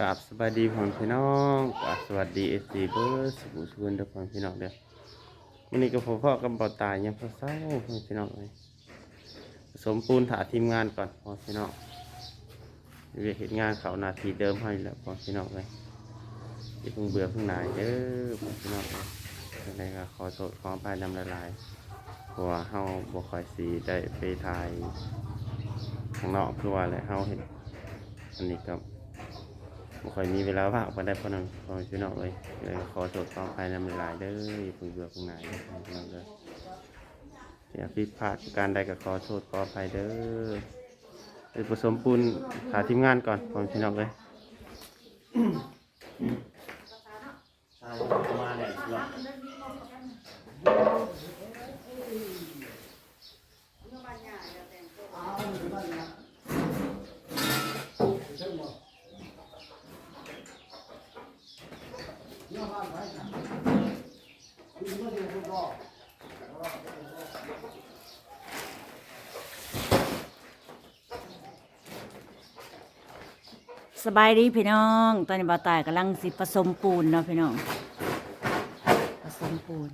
กราบสวัสดีพ่อพี่น้องกราบสวัสดีเอซีเบอร์สุขสุขเด้อพ่อแม่พี่น้องเด้อวันนี้ก็พ่อพ่อกับบ่าวตายยังพอเศร้าพ่อพี่น้องเลยสมปูนถาทีมงานก่อนพ่อพี่น้องเรียกเห็นงานเขานาทีเดิมให้แล้วพ่อพี่น้องเลยอย่เพิ่งเบื่อเพิ่งหนายเด้อพ่อพี่น้องเลยยังไงก็ขอโทษขออภัยนำละลายเพราะว่าเฮาบ่คอยสีได้ไปถ่ายข้างนอกคือว่าอะไรเฮาเห็นอันนี้ก็บ่่ค่อยมีเวลาว่างไปได้พราะนั้นพอพี่น้องเลยเลยขอโทษขออภัยนำหลายเด้ออย่าเพิ่งเบื่อเพิ่งหน่ายเด้อพี่น้องเด้อเสียผิดพลาดประการใดก็ขอโทษขออภัยเด้อไปผสมปูนหาทีมงานก่อนพอพี่น้องเลยมาเนี่ย สบายดีพี่น้อง ตอนนี้บ่าวตายกำลังสิผสมปูนเนาะพี่น้อง ผสมปูน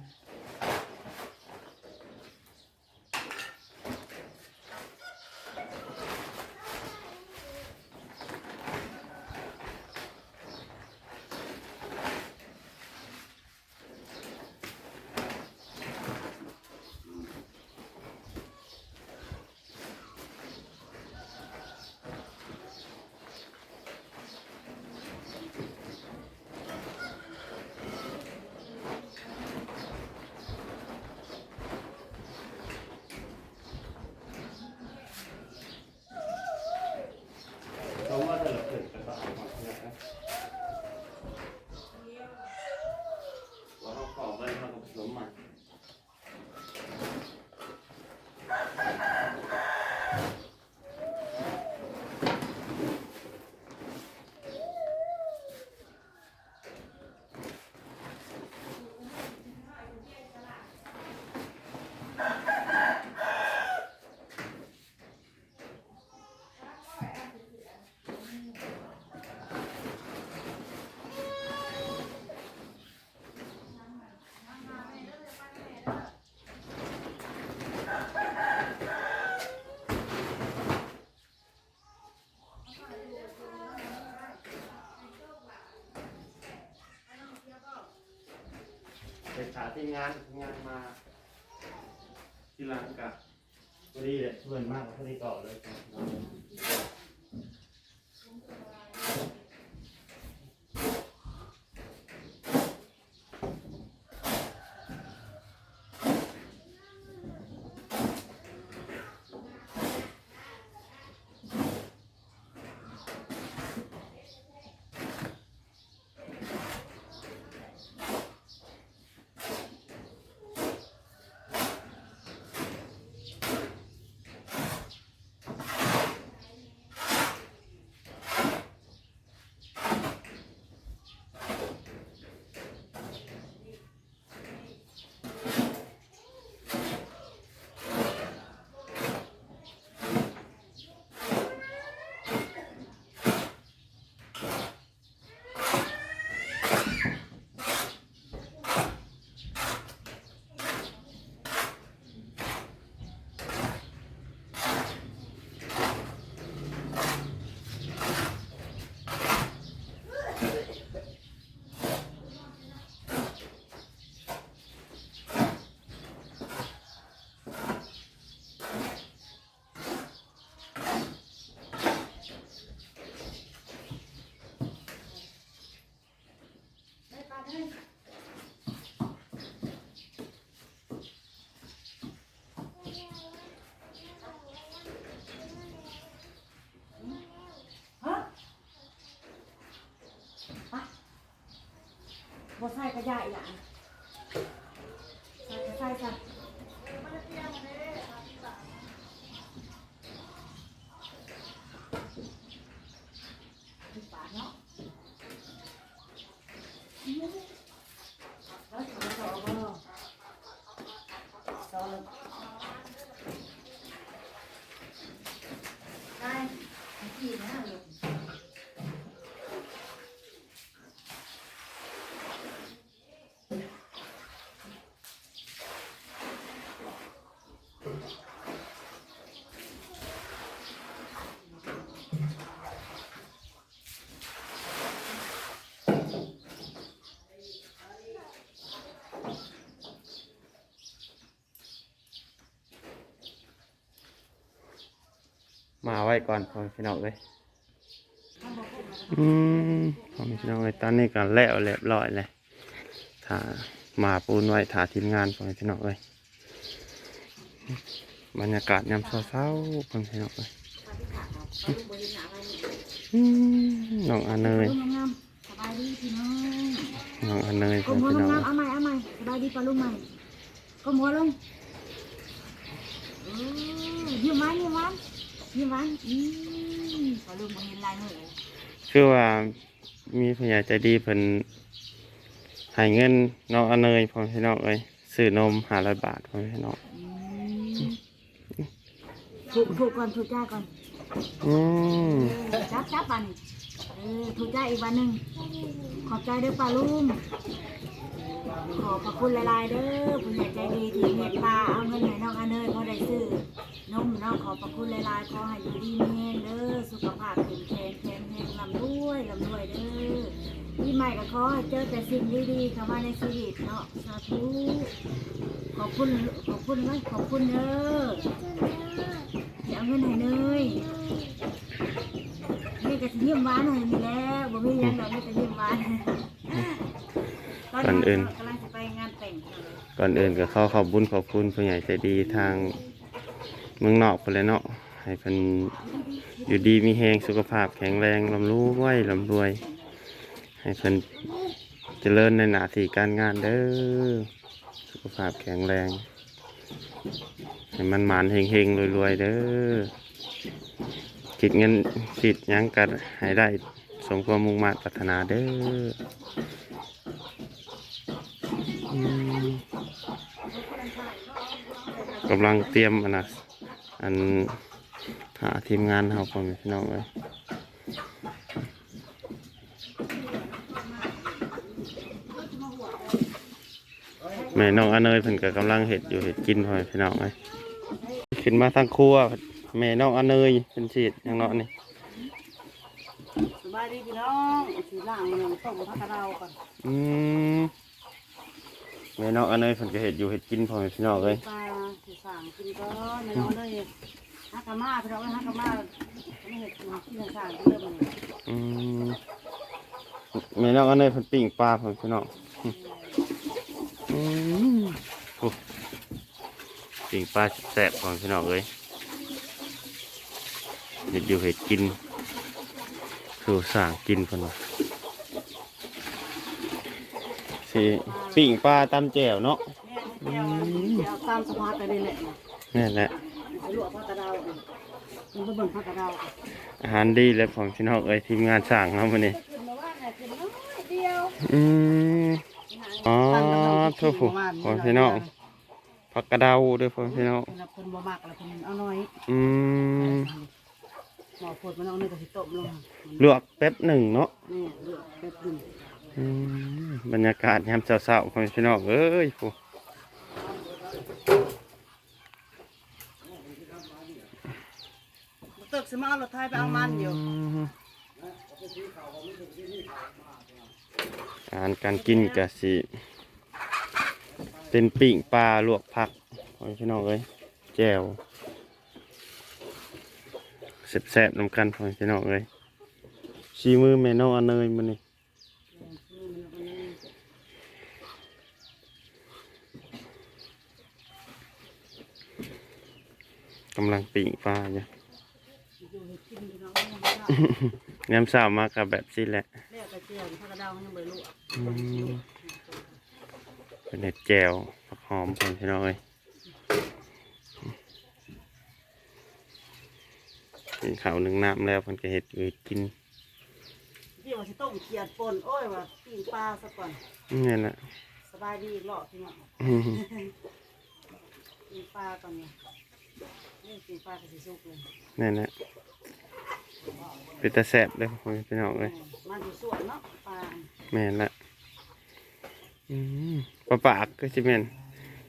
ผสมว่าจะเหลือเกินกระต่ายก่อนนะว่าเขาขอไปเขาก็ผสมมา เด็ก ขาทีมงานทีมงานมาที่ร้านกับพอดีเลยเพื่อนมากพอดีต่อเลยครับ บ่ใส่กระยายหลังใส่กระใส่จ้ะปากเนาะแล้วสองสองบ่สองได้กี่นะลูก ว้ก่อนพ่อพี่น้องเลยอืมพ่อพี่น้องเลยตอนนี้ก็แล้วเรียบร้อยเลยถ้ามาปูนไว้ถาทีมงานพ่อพี่น้องเลยบรรยากาศยามเช้าๆพ่อพี่น้องเลยน้องอเนยน้องอเนยก้พ่อมหัวแม่พี่ลน้องเลยเอาใหม่เอาใหม่สบายดีปะลุงใหม่ก้มหัวลงเออยิ้มหวายิ้มหวา นยิ้มหวานอืมปะลุงมาเห็นลายมือเลยคือว่ามีผู้ใหญ่ใจดีเพิ่นให้เงินน้องอาเนยพ่อแม่พี่น้องเลยซื้อนมห้าร้อยบาทพ่อแม่พี่น้องอืมถูกถูกก่อนถูกจ้าก่อนอืมจับจับปันเออถูกใจอีกวันหนึ่งขอบใจเด้อป้าลุง ขอบพระคุณหลายๆเด้อผู้ใหญ่ใจดีที่เมตตาเอาเงินให้น้องอเนยเขาได้ซื้อนมเนาะขอบพระคุณหลายๆขอให้อยู่ดีมีแรงเด้อสุขภาพแข็งแรงแข็งแรงลำด้วยลำด้วยเด้อพี่ใหม่ก็ขอให้เจอแต่สิ่งดีๆเข้ามาในชีวิตเนาะสาธุขอบคุณขอบคุณไหมขอบคุณเด้ออย่าเอาเงินให้เนยนี่ก็เยี่ยมหวานให้นี่แล้วบ่มีหยังดอกมีแต่เยี่ยมหวานตอนนี้กำลังจะไปงานแต่งเขาเลย ก่อนอื่นก็ขอขอบบุญขอบคุณผู้ใหญ่ใจดีทางเมืองนอกไปเลยเนาะให้เพิ่นอยู่ดีมีแหงสุขภาพแข็งแรงลำรู้ไว้ลำรวย ให้เพิ่นเจริญในหน้าที่การงานเด้อสุขภาพแข็งแรง ให้มันหมานเฮงเฮงๆรวยๆเด้อคิดเงินคิดยังกันให้ได้สมความมุ่งมั่นปรารถนาเด้อ กำลังเตรียมอันนะอันหาทีมงานเราพ่อแม่พี่น้องเลยแม่น้องอเนยเพิ่นก็กำลังเห็ดอยู่เห็ดกินพ่อแม่พี่น้องเลยขึ้นมาทางครัวแม่น้องอเนยเป็นฉีดอย่างเนาะนี่สบายดีพี่น้องสีล่างมันต้มผักกระเดาก่อนอืม แม่น้องอเนยเพิ่นก็เห็ดอยู่เห็ดกินพ่อแม่พี่น้องเลยปลาสีสางกินก่อนไม่น้องเลยฮักกะมาพี่น้องฮักกะมาไม่เห็ดกินกินสางกินเริ่มเลยอืมแม่น้องอเนยเพิ่นปิ้งปลาพ่อแม่พี่น้องอืมโอ้ปิ้งปลาแซ่บพ่อแม่พี่น้องเลยเห็ดอยู่เห็ดกินสู่สร้างกินเพิ่นว่า สิปิ้งปลาตำแจ่วเนาะแม่เดี๋ยวตามสภาพไปเลยแหละนี่นแหละไปลวกผักกระเดามันก็เบิ่งผักกระเดาอาหารดีแล้วของพี่น้องเอ้ยทีมงานสร้างเนาะมื้อนี้ขึ้นมาว่าไงขึ้นน้อยเดียวอืมอ๋อโทษผู้ขอพี่น้องผักกระเดาเด้วยพ่อพี่น้องแล้วคนบ่มักแล้วคนเอาน้อยอืมหมอปวดมันเอาเนื้อกระสิต้มลงลวกแป๊บหนึ่งเนาะ นี่เลือกแป๊บหนึงอืม บรรยากาศยามเช้าๆพ่อพี่น้องเอ้ยผู้ตึกสิมาเอารถไทยไปเอามันอยู่มอาหารการกินกะสิเป็นปิ่งปลาลวกผักพ่อพี่น้องเอ้ยแจ่วแซ่บๆนำกันพ่อพี่น้องเอ้ยชีมือแม่น้องอเนยมันนี่ กำลังปิ่งปลาอยู่น้ำสาวมากับแบบสิแหละเรียกกระเจียวผักกระเดามันยังบ่ลวกอืมเป็นเห็ดแจวผักหอมคนพี่น้องเอ้ยกินข้าวหนึ่งน้ำแล้วมันก็เห็ดอืดกินที่ว่าสิต้มเขียดป่นโอ้ยว่าปิ้งปลาซะก่อนนี่แหละสบายดีอีกรอบพี่น้องอืมปิ้งปลาก่อนเนี่ย นี่ปิ้งปลากระสิสุกเลยนี่แหละเป็นตาแสบเลยพี่น้องเลยมันอยู่สวนเนาะปลาแม่นละอืมปลาปากก็จะแม่น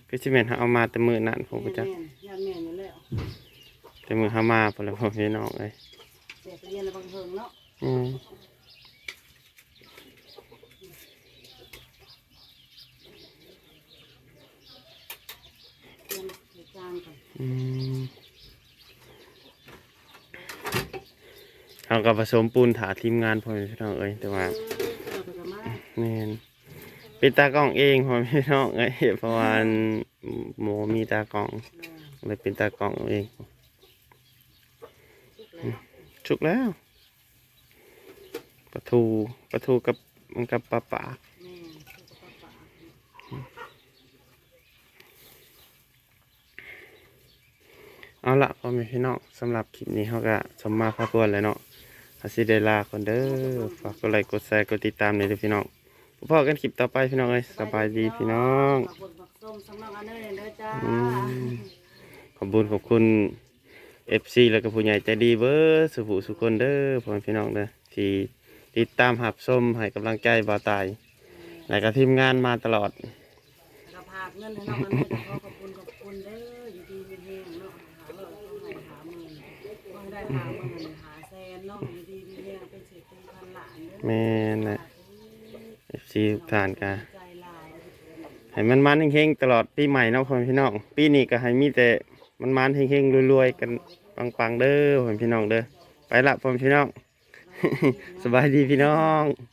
ก็จะแม่นเอามาแต่มือนั่นผมก็จะแม่นยันแม่นอยู่แล้วแต่มือหามาพอแล้วพี่น้องเลยเสียไปเรียนในบางเพิงเนาะอืมเรียนเรียนจานก่อนอืม เอาก็ผสมปูนถาทีมงานพ่อแม่พี่น้องเอ้ยแต่ว่าเออเพิ่นก็มาแม่นเป็นตากล้องเองพ่อแม่พี่น้องเอ้ยเพราะว่าอันหมูมีตากล้องเลยเป็นตากล้องเองชุกแล้วปลาทูปลาทูกับมันกับปลาปากกระป๋า เอาละพ่อแม่พี่น้องสำหรับคลิปนี้เขาก็สมมาพากวนเลยเนาะอาซิเดลาคนเด้อฝากกดไลค์กดแชร์กดติดตามเลยเด้อพี่น้องพบกันคลิปต่อไปพี่น้องเอ้ยสบายดีพี่น้องขอบคุณบักส้มสำหรับอันนี้เด้อจ้าอืมขอบคุณขอบคุณเอฟซีแล้วก็ผู้ใหญ่ใจดีเบอร์สุภูสุคนเด้อพ่อแม่พี่น้องเด้อที่ติดตามหับส้มให้กำลังใจบ่าวตายแล้วก็ทีมงานมาตลอดกระพากเงินให้น้องอันนี้ก็ขอขอขอบคุณเด้ออยู่ดีมีแห้งเนาะหาเลิกต้องให้หาเงินก็ได้ หาเงินหาแสนเนาะอยู่ดีมีแห้งเป็นเศรษฐีพันล้านเด้อแม่นนะเอฟซีทุกท่านกันใจหลายให้มันมันๆเฮงๆตลอดปีใหม่เนาะพ่อแม่พี่น้อง ปีนี้ก็ให้มีแต่มันมันๆเฮงๆรวยๆกันปังๆเด้อพ่อแม่พี่น้องเด้อไปละพ่อแม่พี่น้อง สบายดีพี่น้องส